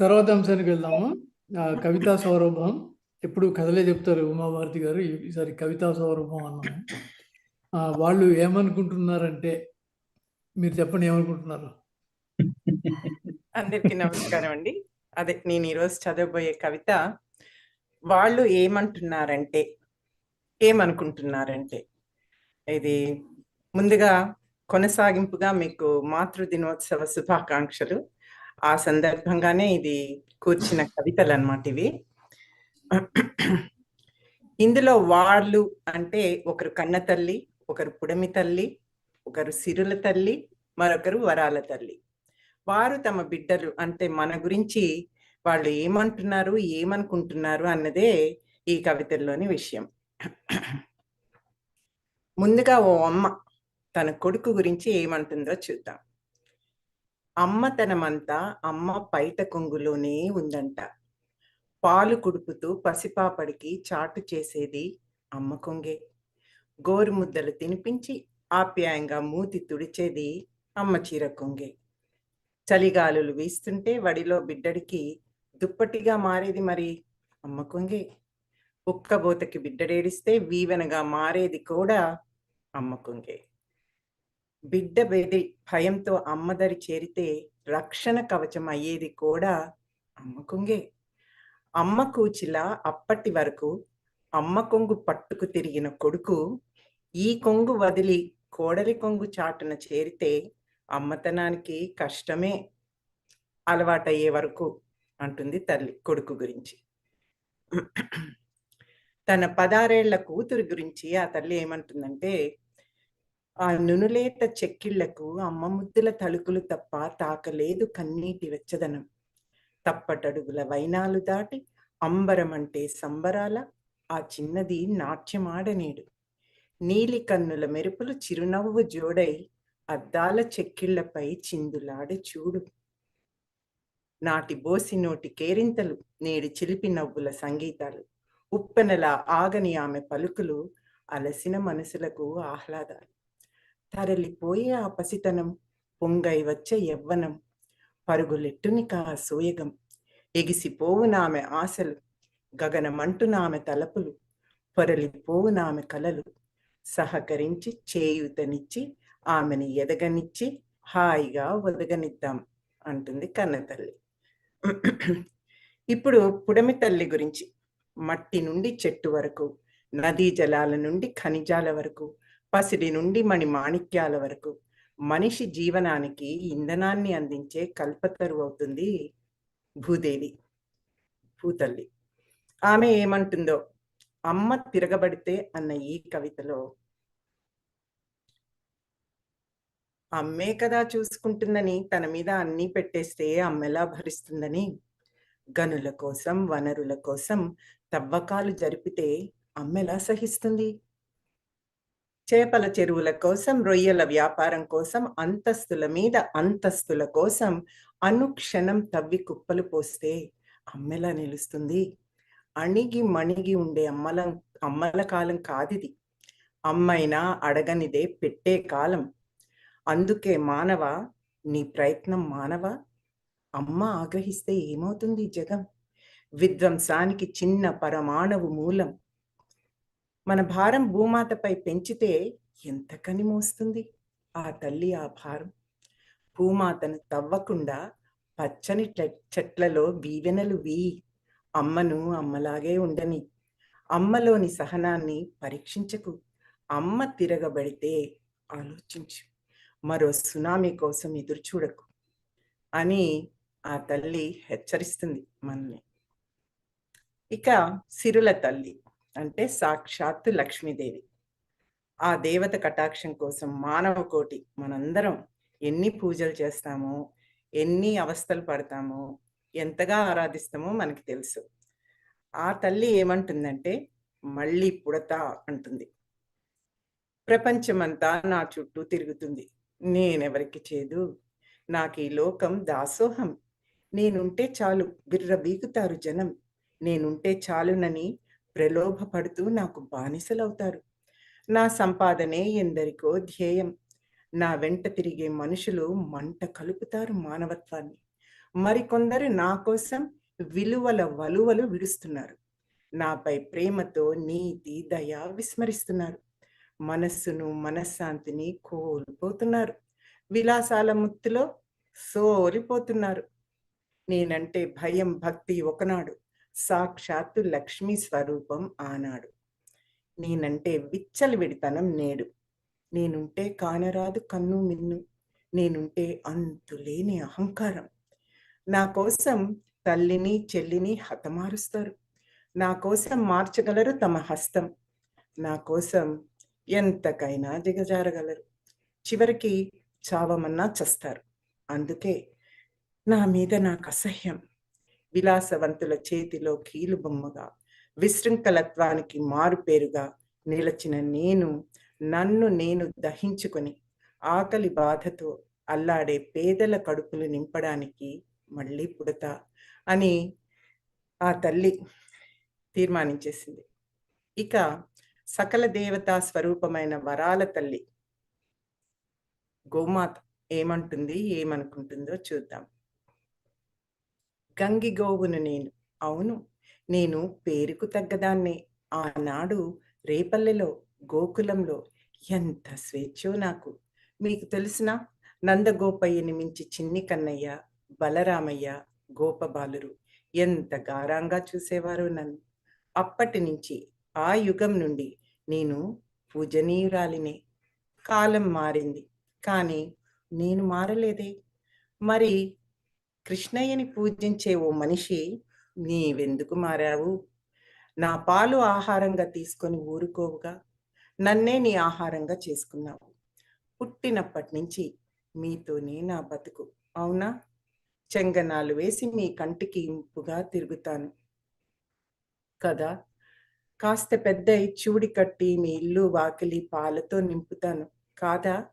తర్వాత అంశానికి వెళ్దాము? ఆ, కవితా సౌరభం ఎప్పుడు కథలే చెప్తారు ఉమాభారతి గారు. ఈ- ఈసారి కవితా సౌరభం అన్నాము వాళ్ళు ఏమనుకుంటున్నారంటే మీరు చెప్పండి ఏమనుకుంటున్నారు? అందరికీ నమస్కారం అండి. అదే నేను ఈరోజు చదవబోయే కవిత వాళ్ళు ఏమంటున్నారంటే ఏమనుకుంటున్నారంటే ఇది ముందుగా కొనసాగింపుగా మీకు మాతృ దినోత్సవ శుభాకాంక్షలు. ఆ సందర్భంగానే ఇది కూర్చిన కవితలు అన్నమాట ఇవి. ఇందులో వాళ్ళు అంటే ఒకరు కన్న తల్లి ఒకరు పుడమి తల్లి ఒకరు సిరుల తల్లి మరొకరు వరాల తల్లి. వారు తమ బిడ్డలు అంటే మన గురించి వాళ్ళు ఏమంటున్నారు ఏమనుకుంటున్నారు అన్నదే ఈ కవితల్లోని విషయం. ముందుగా ఓ అమ్మ తన కొడుకు గురించి ఏమంటుందో చూద్దాం. అమ్మతనమంతా అమ్మ పైట కొంగులోనే ఉందంట. పాలు కుడుపుతూ పసిపాపడికి చాటు చేసేది అమ్మ కొంగే. గోరు ముద్దలు తినిపించి ఆప్యాయంగా మూతి తుడిచేది అమ్మ చీర కొంగే. చలిగాలులు వీస్తుంటే వడిలో బిడ్డడికి దుప్పటిగా మారేది మరి అమ్మ కొంగే. ఉక్కబోతకి బిడ్డడేడిస్తే వీవెనగా మారేది కూడా అమ్మ కొంగే. బిడ్డ బెది భయంతో అమ్మదరి చేరితే రక్షణ కవచం అయ్యేది కూడా అమ్మ కొంగే. అమ్మ కూచిలా అప్పటి వరకు అమ్మ కొంగు పట్టుకు తిరిగిన కొడుకు ఈ కొంగు వదిలి కోడలి కొంగు చాటున చేరితే అమ్మతనానికి కష్టమే అలవాటయ్యే వరకు అంటుంది తల్లి కొడుకు గురించి. తన పదారేళ్ళ కూతురు గురించి ఆ తల్లి ఏమంటుందంటే ఆ నునులేత చెక్కిళ్ళకు అమ్మ ముద్దుల తలుకులు తప్ప తాకలేదు కన్నీటి వెచ్చదనం. తప్పటడుగుల వైనాలు దాటి అంబరమంటే సంబరాల ఆ చిన్నది నాట్యమాడనేడు. నీలి కన్నుల మెరుపులు చిరునవ్వు జోడై అద్దాల చెక్కిళ్ళపై చిందులాడి చూడు. నాటి బోసి నోటి కేరింతలు నేడి చిలిపి నవ్వుల సంగీతాలు. ఉప్పెనలా ఆగని ఆమె పలుకులు అలసిన మనసులకు ఆహ్లాదాలు. తరలిపోయి ఆ పసితనం పొంగై వచ్చే యవ్వనం పరుగులెట్టునిక సూయగం సోయగం ఎగిసిపోవునామె ఆశలు గగనమంటునామె తలపులు పొరలిపోవునామె కలలు. సహకరించి చేయూతనిచ్చి ఆమెని ఎదగనిచ్చి హాయిగా ఒదగనిద్దాం అంటుంది కన్నతల్లి. ఇప్పుడు పుడమి తల్లి గురించి మట్టి నుండి చెట్టు వరకు నదీ జలాల నుండి ఖనిజాల వరకు పసిడి నుండి మణి మాణిక్యాల వరకు. మనిషి జీవనానికి ఇంధనాన్ని అందించే కల్పతరు అవుతుంది భూదేవి భూతల్లి. ఆమె ఏమంటుందో అమ్మ తిరగబడితే అన్న ఈ కవితలో అమ్మే కదా చూసుకుంటుందని తన మీద అన్నీ పెట్టేస్తే అమ్మెలా భరిస్తుందని. గనుల కోసం వనరుల కోసం తవ్వకాలు జరిపితే అమ్మెలా సహిస్తుంది? చేపల చెరువుల కోసం రొయ్యల వ్యాపారం కోసం అంతస్తుల మీద అంతస్తుల కోసం అనుక్షణం తవ్వి కుప్పలు పోస్తే అమ్మెలా నిలుస్తుంది. అణిగి మణిగి ఉండే అమ్మల అమ్మల కాలం కాదిది. అమ్మైనా అడగనిదే పెట్టే కాలం. అందుకే మానవ నీ ప్రయత్నం మానవ? అమ్మ ఆగ్రహిస్తే ఏమవుతుంది జగం? విధ్వంసానికి చిన్న పరమాణవు మూలం. మన భారం భూమాతపై పెంచితే ఎంతకని మోస్తుంది ఆ తల్లి ఆ భారం? భూమాతను తవ్వకుండా పచ్చని చెట్లలో వీవెనలు వీ. అమ్మను అమ్మలాగే ఉండని. అమ్మలోని సహనాన్ని పరీక్షించకు. అమ్మ తిరగబడితే ఆలోచించు. మరో సునామీ కోసం ఎదురు చూడకు అని ఆ తల్లి హెచ్చరిస్తుంది మనల్ని. ఇక సిరుల తల్లి. అంటే సాక్షాత్తు లక్ష్మీదేవి. ఆ దేవత కటాక్షం కోసం మానవ కోటి మనందరం ఎన్ని పూజలు చేస్తామో ఎన్ని అవస్థలు పడతామో ఎంతగా ఆరాధిస్తామో మనకి తెలుసు. ఆ తల్లి ఏమంటుందంటే మళ్ళీ పుడతా అంటుంది. ప్రపంచమంతా నా చుట్టూ తిరుగుతుంది. నేనెవరికి చేదు? నాకు ఈ లోకం దాసోహం. నేనుంటే చాలు బిర్ర బీగుతారు జనం. నేనుంటే చాలునని ప్రలోభపడుతూ నాకు బానిసలవుతారు. నా సంపాదనే ఎందరికో ధ్యేయం. నా వెంట తిరిగే మనుషులు మంట కలుపుతారు మానవత్వాన్ని. మరికొందరు నా కోసం విలువల వలువలు విడుస్తున్నారు. నాపై ప్రేమతో నీతి దయ విస్మరిస్తున్నారు. మనస్సును మనశ్శాంతిని కోల్పోతున్నారు. విలాసాల ముత్తులో సోలిపోతున్నారు. నేనంటే భయం భక్తి ఒకనాడు. సాక్షాత్తు లక్ష్మీ స్వరూపం ఆనాడు. నేనంటే విచ్చలు విడితనం నేడు. నేనుంటే కానరాదు కన్ను మిన్ను. నేనుంటే అంతులేని అహంకారం. నా కోసం తల్లిని చెల్లిని హతమారుస్తారు. నా కోసం మార్చగలరు తమ హస్తం. నా కోసం ఎంతకైనా దిగజారగలరు. చివరికి చావమన్నా చస్తారు. అందుకే నా మీద నాకు అసహ్యం. విలాసవంతుల చేతిలో కీలు బొమ్మగా విశృంఖలత్వానికి మారుపేరుగా నిలచిన నేను నన్ను నేను దహించుకొని ఆకలి బాధతో అల్లాడే పేదల కడుపులు నింపడానికి మళ్ళీ పుడతా అని ఆ తల్లి తీర్మానించేసింది. ఇక సకల దేవతా స్వరూపమైన వరాల తల్లి గోమాత ఏమంటుంది ఏమనుకుంటుందో చూద్దాం. గంగి గోవును నేను. అవును నేను పేరుకు తగ్గదాన్నే. ఆనాడు రేపల్లెలో గోకులంలో ఎంత స్వేచ్ఛో నాకు. మీకు తెలిసిన? నందగోపయ్యని మించి చిన్ని కన్నయ్య బలరామయ్య గోపబాలురు. ఎంత గారంగా చూసేవారు నన్ను. అప్పటి నుంచి ఆ యుగం నుండి నేను పూజనీయురాలినే. కాలం మారింది. కానీ నేను మారలేదే. మరి కృష్ణయ్యని పూజించే ఓ మనిషి నీవెందుకు మారావు? నా పాలు ఆహారంగా తీసుకొని ఊరుకోవుగా. నన్నే నీ ఆహారంగా చేసుకున్నావు. పుట్టినప్పటి నుంచి మీతోనే నా బతుకు. అవునా? చెంగనాలు వేసి మీ కంటికి ఇంపుగా తిరుగుతాను. కదా? కాస్త పెద్ద చూడి కట్టి మీ ఇల్లు వాకిలి పాలతో నింపుతాను. కాదా?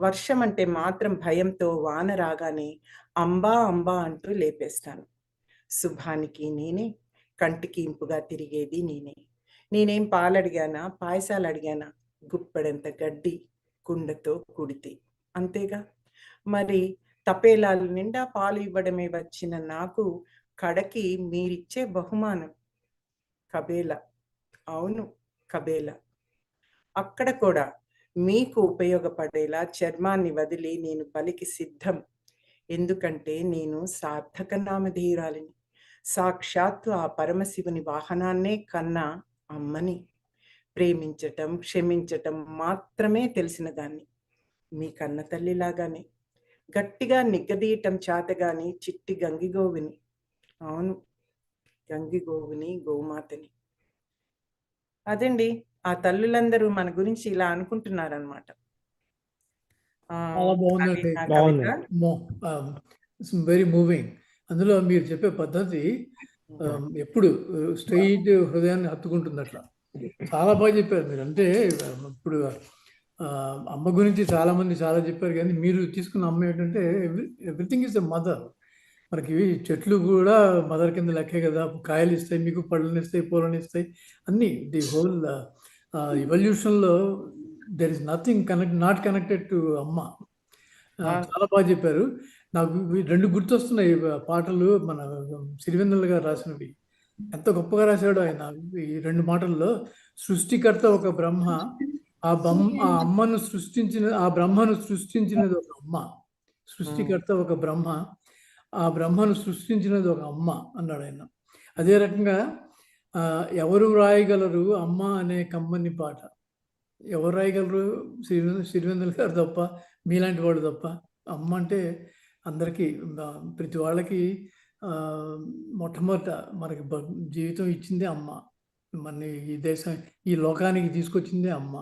వర్షం అంటే మాత్రం భయంతో వాన రాగానే అంబా అంబా అంటూ లేపేస్తాను. శుభానికి నేనే కంటికి ఇంపుగా తిరిగేది నేనే. నేనేం పాలడిగానా పాయసాలు అడిగానా గుప్పెడంత గడ్డి కుండతో కుడితే. అంతేగా? మరి తపేలాలు నిండా పాలు ఇవ్వడమే వచ్చిన నాకు కడకి మీరిచ్చే బహుమానం. కబేల. అవును కబేల. అక్కడ కూడా మీకు ఉపయోగపడేలా చర్మాన్ని వదిలి నేను బలికి సిద్ధం. ఎందుకంటే నేను సార్థక నామధీరాలిని సాక్షాత్తు ఆ పరమశివుని వాహనాన్నే కన్నా అమ్మని. ప్రేమించటం క్షమించటం మాత్రమే తెలిసిన దాన్ని. మీ కన్న తల్లిలాగానే గట్టిగా నిగ్గదీయటం చేతగాని చిట్టి గంగిగోవిని. అవును గంగిగోవిని గోమాతని. అదండి. ఆ తల్లులందరూ మన గురించి ఇలా అనుకుంటున్నారనమాట. Very moving. అందులో మీరు చెప్పే పద్ధతి ఎప్పుడు స్ట్రైట్ హృదయాన్ని హత్తుకుంటుంది అట్లా చాలా బాగా చెప్పారు మీరు. అంటే ఇప్పుడు అమ్మ గురించి చాలా మంది చాలా చెప్పారు. కానీ మీరు తీసుకున్న అమ్మ ఏంటంటే ఎవ్రీథింగ్ ఇస్ ఎ మదర్. మనకి చెట్లు కూడా మదర్ కింద లెక్కే కదా. కాయలు ఇస్తాయి మీకు పళ్ళని ఇస్తాయి పూలను ఇస్తాయి అన్నీ the whole ఇవల్యూషన్లో there is nothing connect not connected to అమ్మ. చాలా బాగా చెప్పారు. నాకు రెండు గుర్తొస్తున్నాయి. పాటలు మన సిరివెన్నెల గారు రాసినవి. ఎంత గొప్పగా రాశాడు ఆయన ఈ రెండు మాటల్లో. సృష్టికర్త ఒక బ్రహ్మ ఆ బొమ్మ ఆ అమ్మను సృష్టించిన ఆ బ్రహ్మను సృష్టించినది ఒక అమ్మ. సృష్టికర్త ఒక బ్రహ్మ ఆ బ్రహ్మను సృష్టించినది ఒక అమ్మ అన్నాడు ఆయన. అదే రకంగా ఎవరు రాయగలరు అమ్మ అనే కమ్మని పాట. ఎవరు రాయగలరు? సిరివెన్నెల సిరివెన్నెల గారు తప్ప మీలాంటి వాళ్ళు తప్ప. అమ్మ అంటే అందరికీ ప్రతి వాళ్ళకి మొట్టమొదట మనకి జీవితం ఇచ్చిందే అమ్మ. మన ఈ దేశం ఈ లోకానికి తీసుకొచ్చిందే అమ్మ.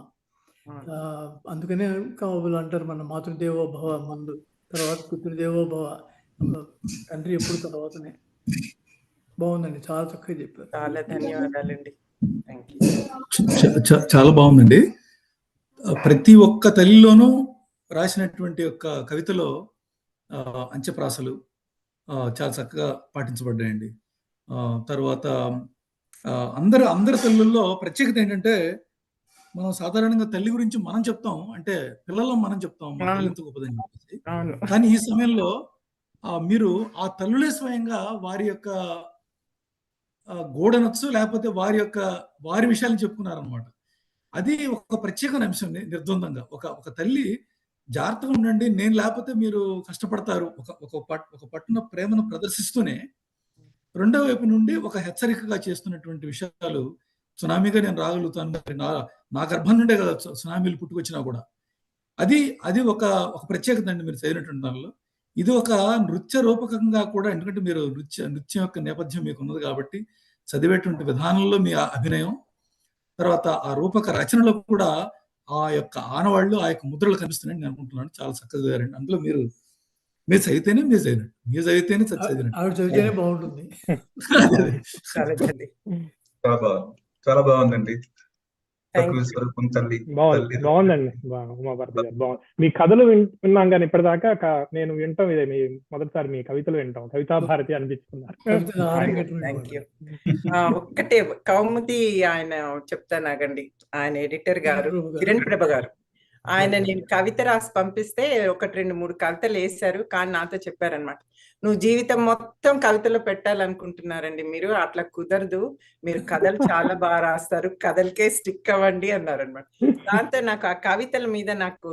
అందుకనే కవులు అంటారు మన మాతృదేవో భవ ముందు. తర్వాత పితృదేవో భవ తండ్రి ఎప్పుడు తర్వాతనే. బాగుందండి. చాలా చక్కగా చెప్పారు. చాలా ధన్యవాదాలండి. చాలా బాగుందండి. ప్రతి ఒక్క తల్లిలోనూ రాసినటువంటి యొక్క కవితలో ఆ, చాలా చక్కగా పాటించబడ్డాయండి. ఆ, తర్వాత అందరు అందరి తల్లుల్లో ప్రత్యేకత ఏంటంటే మనం సాధారణంగా తల్లి గురించి మనం చెప్తాం అంటే పిల్లల్లో మనం చెప్తాం ఎంత గొప్పదని చెప్పేసి. కానీ ఈ సమయంలో మీరు ఆ తల్లులే స్వయంగా వారి యొక్క గోడనొచ్చు లేకపోతే వారి యొక్క వారి విషయాలు చెప్పుకున్నారనమాట అది ఒక ప్రత్యేకమైన అంశం నిర్ద్వందంగా. ఒక ఒక తల్లి జాగ్రత్తగా ఉండండి నేను లేకపోతే మీరు కష్టపడతారు. ఒక ఒక పట్ ఒక పట్టున ప్రేమను ప్రదర్శిస్తూనే రెండో వైపు నుండి ఒక హెచ్చరికగా చేస్తున్నటువంటి విషయాలు సునామీగా నేను రాగలుగుతాను. మరి నా నా గర్భం నుండే కదా సునామీలు పుట్టుకొచ్చినా కూడా. అది అది ఒక ఒక ప్రత్యేకత అండి మీరు చదివినటువంటి దానిలో. ఇది ఒక నృత్య రూపకంగా కూడా ఎందుకంటే మీరు నృత్య నృత్యం యొక్క నేపథ్యం మీకు ఉన్నది కాబట్టి చదివేటువంటి విధానంలో మీ ఆ అభినయం తర్వాత ఆ రూపక రచనలో కూడా ఆ యొక్క ఆనవాళ్ళు ఆ యొక్క ముద్రలు కనిపిస్తున్నాయని నేను అనుకుంటున్నాను. చాలా చక్కగా చదివారండి అందులో మీరు మీరు చదివితేనే మీరు చదివినట్టు. మీరు చదివితేనే చదివినట్టు. ఆవిడ చదివితేనే బాగుంటుంది. చాలా బాగుంది. చాలా బాగుందండి. స్వరూపం తల్లి బాగుందండి. ఉమాభారతి గారు బాగుంది. మీ కథలు విన్- విన్నాం కానీ ఇప్పటిదాకా నేను వింటాం ఇదే మీ మొదటిసారి మీ కవితలు వింటాం. కవితా భారతి అనిపించుకున్నారు. ఒక్కటే కౌముది ఆయన చెప్తాను ఆగండి ఆయన ఎడిటర్ గారు కిరణ్ ప్రభ గారు. ఆయన నేను కవిత రాసి పంపిస్తే ఒకటి రెండు మూడు కవితలు వేశారు. కానీ నాతో చెప్పారనమాట నువ్వు జీవితం మొత్తం కవితలో పెట్టాలనుకుంటున్నారండి మీరు. అట్లా కుదరదు. మీరు కథలు చాలా బాగా రాస్తారు. కథలకే స్టిక్ అవ్వండి అన్నారనమాట దాంతో నాకు ఆ కవితల మీద నాకు